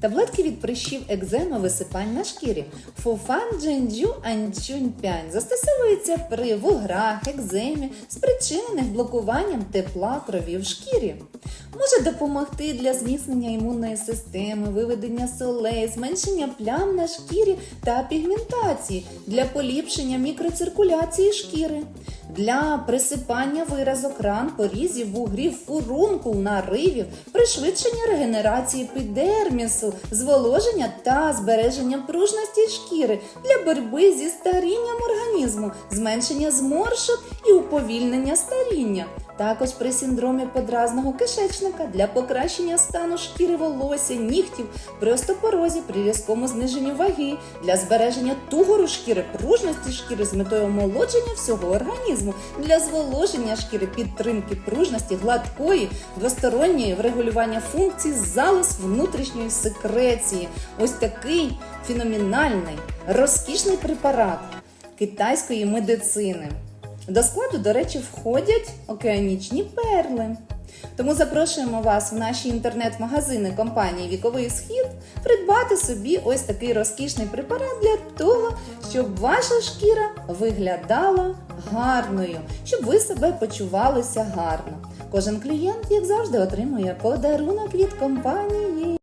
Таблетки від прищів екземи висипань на шкірі. Фуфан Джинджу Анчуньпянь застосовується при вуграх, екземі, спричинених блокуванням тепла крові в шкірі. Може допомогти для зміцнення імунної системи, виведення солей, зменшення плям на шкірі та пігментації, для поліпшення мікроциркуляції шкіри, для присипання виразок ран, порізів, вугрів, фурункул, наривів, пришвидшення регенерації епідермісу, зволоження та збереження пружності шкіри для боротьби зі старінням організму, зменшення зморшок і уповільнення старіння. Також при синдромі подразного кишечника для покращення стану шкіри волосся, нігтів, при остеопорозі, при різкому зниженні ваги, для збереження тугору шкіри, пружності шкіри з метою омолодження всього організму, для зволоження шкіри, підтримки пружності, гладкої, двосторонньої врегулювання функцій залоз внутрішньої секреції. Ось такий феноменальний, розкішний препарат китайської медицини. До складу, до речі, входять океанічні перли. Тому запрошуємо вас в наші інтернет-магазини компанії Віковий Схід придбати собі ось такий розкішний препарат для того, щоб ваша шкіра виглядала гарною, щоб ви себе почувалися гарно. Кожен клієнт, як завжди, отримує подарунок від компанії